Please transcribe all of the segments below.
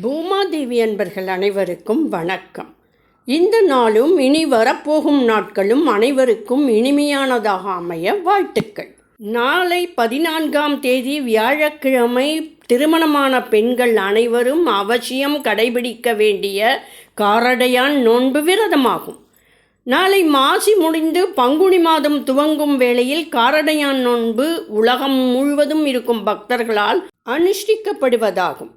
பூமாதேவி அன்பர்கள் அனைவருக்கும் வணக்கம். இந்த நாளும் இனி வரப்போகும் நாட்களும் அனைவருக்கும் இனிமையானதாக அமைய வாழ்த்துக்கள். நாளை பதினான்காம் தேதி வியாழக்கிழமை திருமணமான பெண்கள் அனைவரும் அவசியம் கடைபிடிக்க வேண்டிய காரடையான் நோன்பு விரதமாகும். நாளை மாசி முடிந்து பங்குனி மாதம் துவங்கும் வேளையில் காரடையான் நோன்பு உலகம் முழுவதும் இருக்கும் பக்தர்களால் அனுஷ்டிக்கப்படுவதாகும்.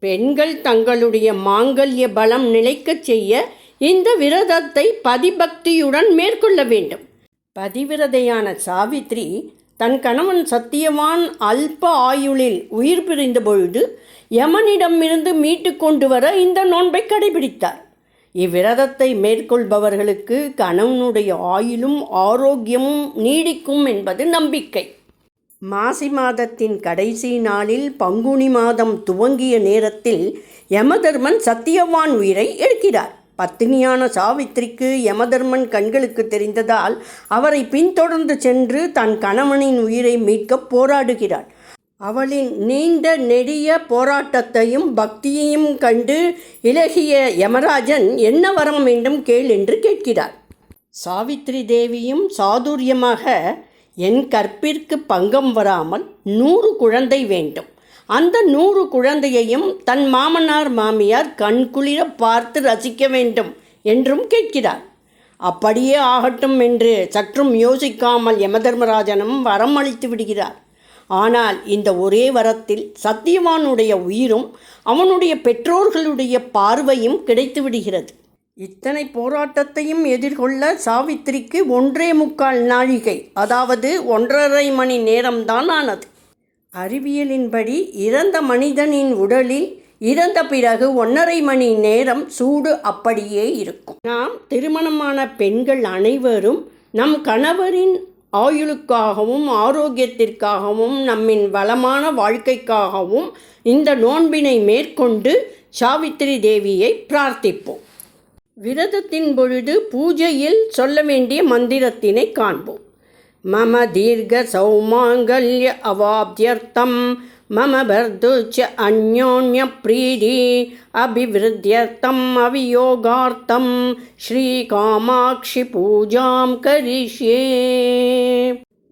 பெண்கள் தங்களுடைய மாங்கல்ய பலம் நிலைக்கச் செய்ய இந்த விரதத்தை பதிபக்தியுடன் மேற்கொள்ள வேண்டும். பதிவிரதையான சாவித்ரி தன் கணவன் சத்தியவான் அல்ப ஆயுளில் உயிர் பிரிந்த பொழுது யமனிடமிருந்து மீட்டு கொண்டு வர இந்த நோன்பை கடைபிடித்தார். இவ்விரதத்தை மேற்கொள்பவர்களுக்கு கணவனுடைய ஆயுளும் ஆரோக்கியமும் நீடிக்கும் என்பது நம்பிக்கை. மாசி மாதத்தின் கடைசி நாளில் பங்குனி மாதம் துவங்கிய நேரத்தில் யமதர்மன் சத்தியவான் உயிரை எடுக்கிறார். பத்தினியான சாவித்திரிக்கு யமதர்மன் கண்களுக்கு தெரிந்ததால் அவரை பின்தொடர்ந்து சென்று தன் கணவனின் உயிரை மீட்க போராடுகிறார். அவளின் நீண்ட நெடிய போராட்டத்தையும் பக்தியையும் கண்டு இலகிய யமராஜன் என்ன வரம் வேண்டும் கேள் என்று கேட்கிறார். சாவித்ரி தேவியும் சாதுரியமாக என் கற்பிற்கு பங்கம் வராமல் நூறு குழந்தை வேண்டும். அந்த நூறு குழந்தையையும் தன் மாமனார் மாமியார் கண்குளிர பார்த்து ரசிக்க வேண்டும் என்றும் கேட்கிறார். அப்படியே ஆகட்டும் என்று சற்றும் யோசிக்காமல் யமதர்மராஜனும் வரம் அளித்து விடுகிறார். ஆனால் இந்த ஒரே வரத்தில் சத்தியவானுடைய உயிரும் அவனுடைய பெற்றோர்களுடைய பார்வையும் கிடைத்து விடுகிறது. இத்தனை போராட்டத்தையும் எதிர்கொள்ள சாவித்திரிக்கு ஒன்றே முக்கால் நாழிகை அதாவது ஒன்றரை மணி நேரம்தான் ஆனது. அறிவியலின்படி இறந்த மனிதனின் உடலில் இறந்த பிறகு ஒன்றரை மணி நேரம் சூடு அப்படியே இருக்கும். நாம் திருமணமான பெண்கள் அனைவரும் நம் கணவரின் ஆயுளுக்காகவும் ஆரோக்கியத்திற்காகவும் நம்மின் வளமான வாழ்க்கைக்காகவும் இந்த நோன்பினை மேற்கொண்டு சாவித்திரி தேவியை பிரார்த்திப்போம். விரதத்தின் பொழுது பூஜையில் சொல்ல வேண்டிய மந்திரத்தினை காண்போம். மம தீர்க்க சௌமாங்கல்ய அவாப்தியர்த்தம் மம பர்துச்ச அந்யோன்ய பிரீதி அபிவிருத்தியர்த்தம் அவியோகார்த்தம் ஸ்ரீ காமாட்சி பூஜாம் கரிஷே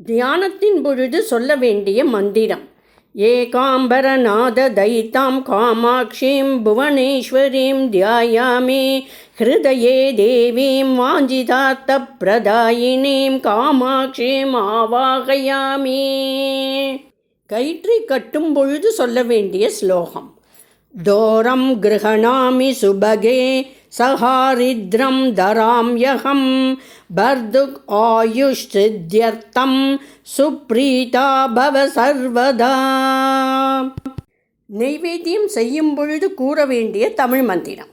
தியானத்தின் பொழுது சொல்ல வேண்டிய மந்திரம் ஏகாம்பரநாத தைத்தாம் காமாட்சிம் புவனேஸ்வரீம் தியாயாமே ஹிருதயே தேவீம் வாஞ்சிதாத்த பிரதாயினீம் காமாட்சிம் ஆவாகையாமி கயிற்றை கட்டும் பொழுது சொல்ல வேண்டிய ஸ்லோகம். தோரம் கிரகணாமி சுபகே சஹாரித்ரம் தராம்யகம் பர்துக் ஆயுஷ் சித்தியர்த்தம் சுப்ரீதா பவ சர்வதா। நைவேத்தியம் செய்யும் பொழுது கூற வேண்டிய தமிழ் மந்திரம்.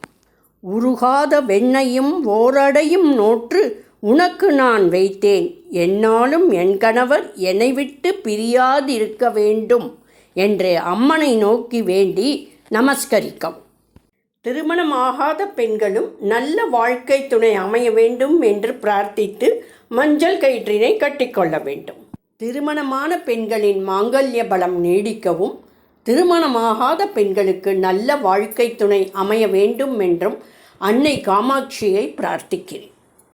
உருகாத வெண்ணையும் ஓரடையும் நோற்று உனக்கு நான் வைத்தேன். என்னாலும் என் கணவர் என்னை விட்டு பிரியாதிருக்க வேண்டும் என்று அம்மனை நோக்கி வேண்டி நமஸ்கரிக்கும். திருமணமாகாத பெண்களும் நல்ல வாழ்க்கை துணை அமைய வேண்டும் என்று பிரார்த்தித்து மஞ்சள் கயிற்றினை கட்டிக்கொள்ள வேண்டும். திருமணமான பெண்களின் மாங்கல்ய பலம் நீடிக்கவும் திருமணமாகாத பெண்களுக்கு நல்ல வாழ்க்கை துணை அமைய வேண்டும் என்றும் அன்னை காமாட்சியை பிரார்த்திக்கிறேன்.